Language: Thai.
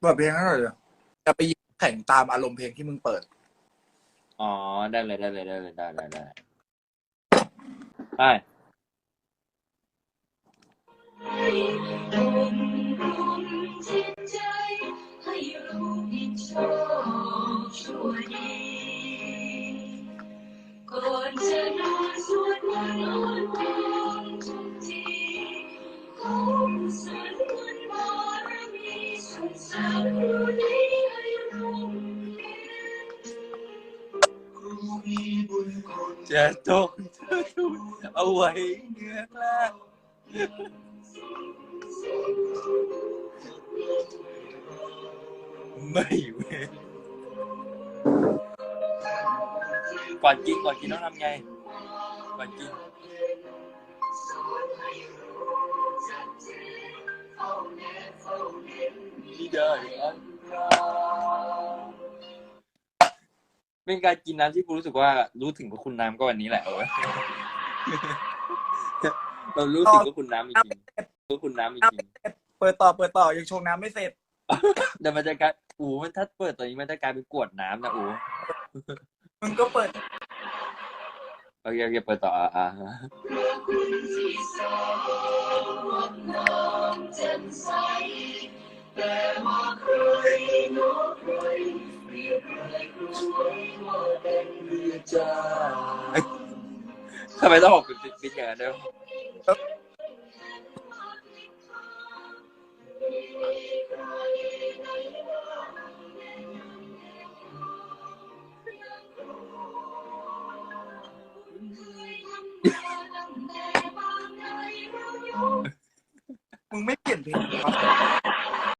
เปิดเพลงให้หน่อยเดี๋ยวจะไปยิงแข่งตามอารมณ์เพลงที่มึงเปิด อ๋อ ได้เลยได้เลยได้เลยได้ได้ได้ได้จิตใจให้รู้ผิดชอบชั่วดี สุขสันต์รู้ดีให้ร่มเย็นจ ไว้เหนื้อกล้าไม่เว้ยก่อนกินก่อนกินต้องทำไงก่อนกินที่เดินอันตราเป็นการกินน้ำที่กูรู้สึกว่ารู้ถึงพระคุณน้ำก็วันนี้แหละเออเรารู้ถึงพระคุณน้ำจริงๆพระคุณน้ำจริงเปิดต่อเปิดต่อยังชงน้ำไม่เสร็จๆแต่มันจะกลายอูมันถ้าเปิดตัวนี้มันจะกลายเป็นกรวดน้ำนะอูมึงก็เปิดโอเคโอเคเปิดต่ออะอะพระคุณที่สองงามแจ่มใส ทำไมต้องออกเป็นปิดๆอย่างนั้นด้มึงไม่เปลี่ยนเพลง